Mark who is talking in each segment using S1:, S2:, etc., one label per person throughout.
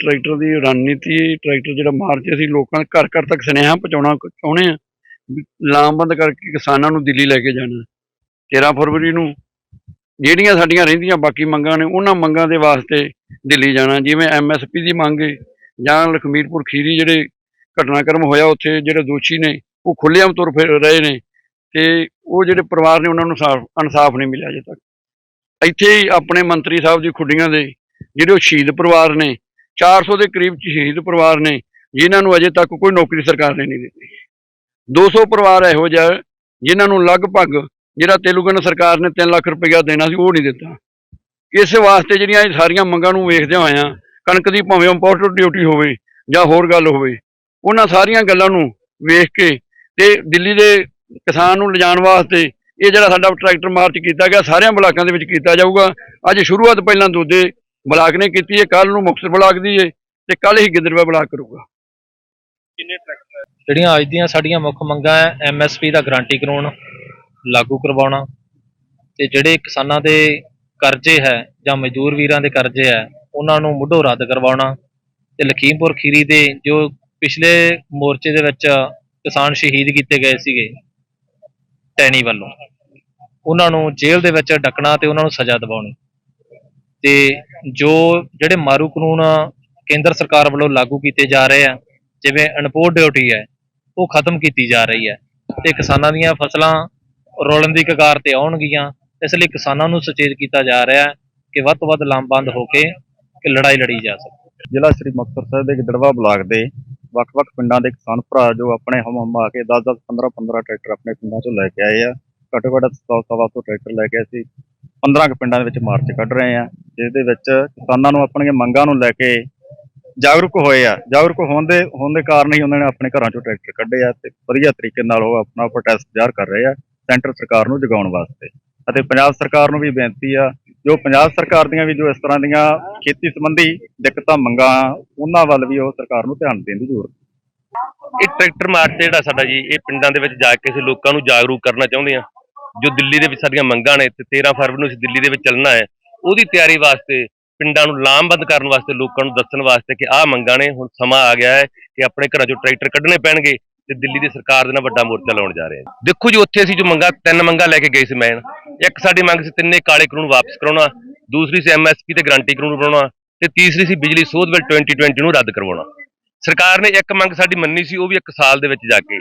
S1: Tractor ਦੀ ਰਣਨੀਤੀ, tractor ਜਿਹੜਾ March ਅਸੀਂ ਲੋਕਾਂ ਦੇ ਘਰ ਘਰ ਤੱਕ ਸੁਨੇਹਾ ਪਹੁੰਚਾਉਣਾ ਚਾਹੁੰਦੇ ਆ ਲਾਮਬੰਦ ਕਰਕੇ ਕਿਸਾਨਾਂ ਨੂੰ ਦਿੱਲੀ ਲੈ ਕੇ ਜਾਣਾ। 13 ਫਰਵਰੀ ਨੂੰ ਜਿਹੜੀਆਂ ਸਾਡੀਆਂ ਰਹਿੰਦੀਆਂ ਬਾਕੀ ਮੰਗਾਂ ਨੇ, ਉਹਨਾਂ ਮੰਗਾਂ ਦੇ ਵਾਸਤੇ ਦਿੱਲੀ ਜਾਣਾ। ਜਿਵੇਂ ਐਮਐਸਪੀ ਦੀ ਮੰਗ ਜਾਂ ਲਖਮੀਰਪੁਰ ਖੀਰੀ ਜਿਹੜੇ ਘਟਨਾਕ੍ਰਮ ਹੋਇਆ ਉੱਥੇ, ਜਿਹੜੇ ਦੋਸ਼ੀ ਨੇ, ਉਹ ਖੁੱਲ੍ਹੇਆਮ ਤੁਰ ਫਿਰ ਰਹੇ ਨੇ ਤੇ ਉਹ ਜਿਹੜੇ ਪਰਿਵਾਰ ਨੇ, ਉਹਨਾਂ ਨੂੰ ਸਾਫ਼, ਇਨਸਾਫ ਨਹੀਂ ਮਿਲਿਆ ਅਜੇ ਤੱਕ। ਇੱਥੇ ਹੀ ਆਪਣੇ ਮੰਤਰੀ ਸਾਹਿਬ ਦੀ ਖੁੱਡੀਆਂ ਦੇ, ਜਿਹੜੇ ਉਹ ਸ਼ਹੀਦ ਪਰਿਵਾਰ ਨੇ 400 ਦੇ ਕਰੀਬ ਸ਼ਹੀਦ ਪਰਿਵਾਰ ਨੇ ਜਿਨ੍ਹਾਂ ਨੂੰ ਅਜੇ ਤੱਕ ਕੋਈ ਨੌਕਰੀ ਸਰਕਾਰ ਨੇ ਨਹੀਂ ਦਿੱਤੀ। 200 ਪਰਿਵਾਰ ਇਹੋ ਜਿਹਾ ਹੈ, ਜਿਨ੍ਹਾਂ ਨੂੰ ਲਗਭਗ ਜਿਹੜਾ ਤੇਲੂਗਨ ਸਰਕਾਰ ਨੇ 3 ਲੱਖ ਰੁਪਈਆ ਦੇਣਾ ਸੀ ਉਹ ਨਹੀਂ ਦਿੱਤਾ। ਇਸ ਵਾਸਤੇ ਜਿਹੜੀਆਂ ਇਹ ਸਾਰੀਆਂ ਮੰਗਾਂ ਨੂੰ ਵੇਖਦਿਆਂ ਹੋਇਆਂ ਕਣਕ ਦੀ ਭਾਵੇਂ ਇੰਪੋਰਟ ਡਿਊਟੀ ਹੋਵੇ ਜਾਂ ਹੋਰ ਗੱਲ ਹੋਵੇ ਉਹਨਾਂ ਸਾਰੀਆਂ ਗੱਲਾਂ ਨੂੰ ਵੇਖ ਕੇ ਤੇ ਦਿੱਲੀ ਦੇ ਕਿਸਾਨ ਨੂੰ ਲਿਜਾਣ ਵਾਸਤੇ ਇਹ ਜਿਹੜਾ ਸਾਡਾ ਟਰੈਕਟਰ ਮਾਰਚ ਕੀਤਾ ਗਿਆ ਸਾਰਿਆਂ ਬਲਾਕਾਂ ਦੇ ਵਿੱਚ ਕੀਤਾ ਜਾਊਗਾ। ਅੱਜ ਸ਼ੁਰੂਆਤ ਪਹਿਲਾਂ ਦੋਦੇ ਬਲਾਕ ਨੇ ਕੀਤੀ ਹੈ ਕੱਲ ਨੂੰ ਮੁਕਤਸਰ ਬਲਾਕ ਦੀ ਹੈ ਤੇ ਕੱਲ ਹੀ ਗਿੱਦੜਵਾ ਬਲਾਕ ਕਰੂਗਾ।
S2: ਕਿੰਨੇ ਟਰੈਕਟਰ
S3: ਜਿਹੜੀਆਂ ਅੱਜ ਦੀਆਂ ਸਾਡੀਆਂ ਮੁੱਖ ਮੰਗਾਂ ਹੈ ਐਮਐਸਪੀ ਦਾ ਗਾਰੰਟੀ ਕਰਾਉਣਾ ਲਾਗੂ ਕਰਵਾਉਣਾ ਤੇ ਜਿਹੜੇ ਕਿਸਾਨਾਂ ਦੇ ਕਰਜ਼ੇ ਹੈ ਜਾਂ ਮਜ਼ਦੂਰ ਵੀਰਾਂ ਦੇ ਕਰਜ਼ੇ ਹੈ ਉਹਨਾਂ ਨੂੰ ਮੁੱਢੋਂ ਰੱਦ ਕਰਵਾਉਣਾ ਤੇ ਲਖੀਮਪੁਰ ਖੀਰੀ ਦੇ ਜੋ ਪਿਛਲੇ ਮੋਰਚੇ ਦੇ ਵਿੱਚ ਕਿਸਾਨ ਸ਼ਹੀਦ ਕੀਤੇ ਗਏ ਸੀਗੇ ਟੈਣੀ ਵੱਲੋਂ ਉਹਨਾਂ ਨੂੰ ਜੇਲ੍ਹ ਦੇ ਵਿੱਚ ਡੱਕਣਾ ਤੇ ਉਹਨਾਂ ਨੂੰ ਸਜ਼ਾ ਦਿਵਾਉਣੀ। ਤੇ ਜੋ ਜਿਹੜੇ ਮਾਰੂ ਕਾਨੂੰਨ ਕੇਂਦਰ ਸਰਕਾਰ ਵੱਲੋਂ ਲਾਗੂ ਕੀਤੇ ਜਾ ਰਹੇ ਆ, ਜਿਵੇਂ ਅਨਪੋਰਟ ਡਿਊਟੀ ਹੈ, ਉਹ ਖਤਮ ਕੀਤੀ ਜਾ ਰਹੀ ਹੈ ਤੇ ਕਿਸਾਨਾਂ ਦੀਆਂ ਫਸਲਾਂ ਰੋਲਣ ਦੀ ਕਗਾਰ ਤੇ ਆਉਣਗੀਆਂ, ਇਸ ਲਈ ਕਿਸਾਨਾਂ ਨੂੰ ਸੁਚੇਤ ਕੀਤਾ ਜਾ ਰਿਹਾ ਹੈ ਕਿ ਵੱਧ ਤੋਂ ਵੱਧ ਲਾਮਬੰਦ ਹੋ ਕੇ ਕਿ ਲੜਾਈ ਲੜੀ ਜਾ ਸਕੇ।
S4: ਜ਼ਿਲ੍ਹਾ ਸ੍ਰੀ ਮੁਕਤਸਰ ਸਾਹਿਬ ਦੇ ਗਿੱਦੜਵਾ ਬਲਾਕ ਦੇ ਵੱਖ-ਵੱਖ ਪਿੰਡਾਂ ਦੇ ਕਿਸਾਨ ਭਰਾ ਜੋ ਆਪਣੇ ਹਮ ਹਮ ਆ ਕੇ 10-10 15-15 ਟਰੈਕਟਰ ਆਪਣੇ ਪਿੰਡਾਂ ਚੋਂ ਲੈ ਕੇ ਆਏ ਆ। ਘੱਟੋ ਘੱਟ 100 ਸਵਾ ਸੌ ਟਰੈਕਟਰ ਲੈ ਕੇ ਆਏ ਸੀ। 15 ਕੁ ਪਿੰਡਾਂ ਦੇ ਵਿੱਚ ਮਾਰਚ ਕੱਢ ਰਹੇ ਆ ਜਿਸ ਦੇ ਵਿੱਚ ਕਿਸਾਨਾਂ ਨੂੰ ਆਪਣੀਆਂ ਮੰਗਾਂ ਨੂੰ ਲੈ ਕੇ ਜਾਗਰੂਕ ਹੋਏ ਆ। ਜਾਗਰੂਕ ਹੋਣ ਦੇ ਹੋਣ ਦੇ ਕਾਰਨ ਹੀ ਉਹਨਾਂ ਨੇ ਆਪਣੇ ਘਰਾਂ ਚੋਂ ਟਰੈਕਟਰ ਕੱਢੇ ਆ ਤੇ ਵਧੀਆ ਤਰੀਕੇ ਨਾਲ ਉਹ ਆਪਣਾ ਪ੍ਰੋਟੈਸਟ ਜ਼ਾਹਰ ਕਰ ਰਹੇ ਆ ਸੈਂਟਰ ਸਰਕਾਰ ਨੂੰ ਜਗਾਉਣ ਵਾਸਤੇ। ਅਤੇ ਪੰਜਾਬ ਸਰਕਾਰ ਨੂੰ ਵੀ ਬੇਨਤੀ ਆ, ਜੋ ਪੰਜਾਬ ਸਰਕਾਰ ਦੀਆਂ ਵੀ ਜੋ ਇਸ ਤਰ੍ਹਾਂ ਦੀਆਂ ਖੇਤੀ ਸੰਬੰਧੀ ਦਿੱਕਤਾਂ, ਮੰਗਾਂ, ਉਹਨਾਂ ਵੱਲ ਵੀ ਉਹ ਸਰਕਾਰ ਨੂੰ ਧਿਆਨ ਦੇਣ ਦੀ ਜ਼ਰੂਰਤ ਹੈ।
S2: ਇਹ ਟਰੈਕਟਰ ਮਾਰਚ ਜਿਹੜਾ ਸਾਡਾ ਜੀ, ਇਹ ਪਿੰਡਾਂ ਦੇ ਵਿੱਚ ਜਾ ਕੇ ਅਸੀਂ ਲੋਕਾਂ ਨੂੰ ਜਾਗਰੂਕ ਕਰਨਾ ਚਾਹੁੰਦੇ ਹਾਂ। ਜੋ ਦਿੱਲੀ ਦੇ ਵਿੱਚ ਸਾਡੀਆਂ ਮੰਗਾਂ ਨੇ ਤੇ 13 ਫਰਵਰੀ ਨੂੰ ਅਸੀਂ ਦਿੱਲੀ ਦੇ ਵਿੱਚ ਚੱਲਣਾ ਹੈ, ਉਹਦੀ ਤਿਆਰੀ ਵਾਸਤੇ, ਪਿੰਡਾਂ ਨੂੰ ਲਾਮਬੰਦ ਕਰਨ ਵਾਸਤੇ, ਲੋਕਾਂ ਨੂੰ ਦੱਸਣ ਵਾਸਤੇ ਕਿ ਆਹ ਮੰਗਾਂ ਨੇ, ਹੁਣ ਸਮਾਂ ਆ ਗਿਆ ਹੈ ਕਿ ਆਪਣੇ ਘਰਾਂ ਚੋਂ ਟਰੈਕਟਰ ਕੱਢਣੇ ਪੈਣਗੇ ਤੇ ਦਿੱਲੀ ਦੀ ਸਰਕਾਰ ਦੇ ਨਾਲ ਵੱਡਾ ਮੋਰਚਾ ਲਾਉਣ ਜਾ ਰਹੇ ਹਾਂ। ਦੇਖੋ ਜੀ, ਉੱਥੇ ਅਸੀਂ ਜੋ ਮੰਗਾਂ, ਤਿੰਨ ਮੰਗਾਂ ਲੈ ਕੇ ਗਏ ਸੀ ਮੈਂ। ਇੱਕ ਸਾਡੀ ਮੰਗ ਸੀ ਤਿੰਨੇ ਕਾਲੇ ਕਾਨੂੰਨ ਵਾਪਸ ਕਰਾਉਣਾ, ਦੂਸਰੀ ਸੀ ਐਮਐਸਪੀ ਤੇ ਗਰੰਟੀ ਕਾਨੂੰਨ ਬਣਾਉਣਾ ਤੇ ਤੀਸਰੀ ਸੀ ਬਿਜਲੀ ਸੋਧ ਬਿੱਲ 2020 ਨੂੰ ਰੱਦ ਕਰਵਾਉਣਾ। ਸਰਕਾਰ ਨੇ ਇੱਕ ਮੰਗ ਸਾਡੀ ਮੰਨੀ ਸੀ, ਉਹ ਵੀ ਇੱਕ ਸਾਲ ਦੇ ਵਿੱਚ ਜਾ ਕੇ।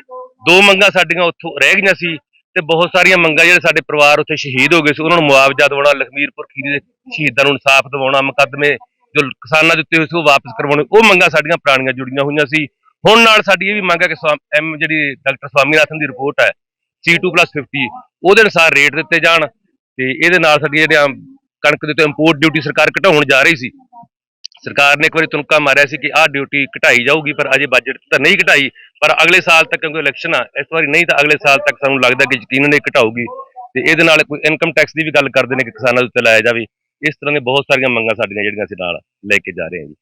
S2: ਦੋ ਮੰਗਾਂ ਸਾਡੀਆਂ ਉੱਥੋਂ ਰਹਿ ਗਈਆਂ ਸੀ ਤੇ ਬਹੁਤ ਸਾਰੀਆਂ ਮੰਗਾਂ ਜਿਹੜੇ ਸਾਡੇ ਪਰਿਵਾਰ ਉੱਥੇ ਸ਼ਹੀਦ ਹੋ ਗਏ ਸੀ, ਉਹਨਾਂ ਨੂੰ ਮੁਆਵਜ਼ਾ ਦਿਵਾਉਣਾ ਲਖਮੀਰਪੁਰ ਖੀਰੀ ਦੇ ਸ਼ਹੀਦਾਂ ਨੂੰ ਇਨਸਾਫ ਦਿਵਾਉਣਾ, ਮੁਕੱਦਮੇ ਜੋ ਕਿਸਾਨਾਂ ਦੇ ਉੱਤੇ ਹੋਏ ਸੀ, ਉਹ ਵਾਪਸ ਕਰਵਾਉਣੇ, ਉਹ ਮੰਗਾਂ ਸਾਡੀਆਂ ਪੁਰਾਣੀਆਂ ਜੁੜੀਆਂ ਹੋਈਆਂ ਸੀ। ਹੁਣ ਨਾਲ ਸਾਡੀ ਇਹ ਵੀ ਮੰਗ ਹੈ ਕਿ ਐਮ ਜਿਹੜੀ ਡਾਕਟਰ ਸਵਾਮੀਨਾਥਨ ਦੀ ਰਿਪੋਰਟ ਹੈ C2+50 ਉਹਦੇ ਅਨੁਸਾਰ ਰੇਟ ਦਿੱਤੇ ਜਾਣ ਤੇ ਇਹਦੇ ਨਾਲ ਸਾਡੀਆਂ ਜਿਹੜੀਆਂ ਕਣਕ ਦੇ ਉੱਤੇ ਇੰਪੋਰਟ ਡਿਊਟੀ ਸਰਕਾਰ ਘਟਾਉਣ ਜਾ ਰਹੀ ਸੀ। ਸਰਕਾਰ ਨੇ ਇੱਕ ਵਾਰੀ ਤੁਨਕਾ ਮਾਰਿਆ ਸੀ ਕਿ ਆਹ ਡਿਊਟੀ ਘਟਾਈ ਜਾਊਗੀ, ਪਰ ਅਜੇ ਬਜਟ ਤਾਂ ਨਹੀਂ ਘਟਾਈ, ਪਰ ਅਗਲੇ ਸਾਲ ਤੱਕ ਕਿਉਂਕਿ ਇਲੈਕਸ਼ਨ ਆ, ਇਸ ਵਾਰੀ ਨਹੀਂ ਤਾਂ ਅਗਲੇ ਸਾਲ ਤੱਕ ਸਾਨੂੰ ਲੱਗਦਾ ਕਿ ਯਕੀਨਨ ਇਹ ਘਟਾਊਗੀ। ਤੇ ਇਹਦੇ ਨਾਲ ਕੋਈ ਇਨਕਮ ਟੈਕਸ ਦੀ ਵੀ ਗੱਲ ਕਰਦੇ ਨੇ ਕਿ ਕਿਸਾਨਾਂ ਦੇ ਉੱਤੇ ਲਾਇਆ ਜਾਵੇ। ਇਸ ਤਰ੍ਹਾਂ ਦੀਆਂ ਬਹੁਤ ਸਾਰੀਆਂ ਮੰਗਾਂ ਸਾਡੀਆਂ ਜਿਹੜੀਆਂ ਅਸੀਂ ਨਾਲ ਲੈ ਕੇ ਜਾ ਰਹੇ ਹਾਂ ਜੀ।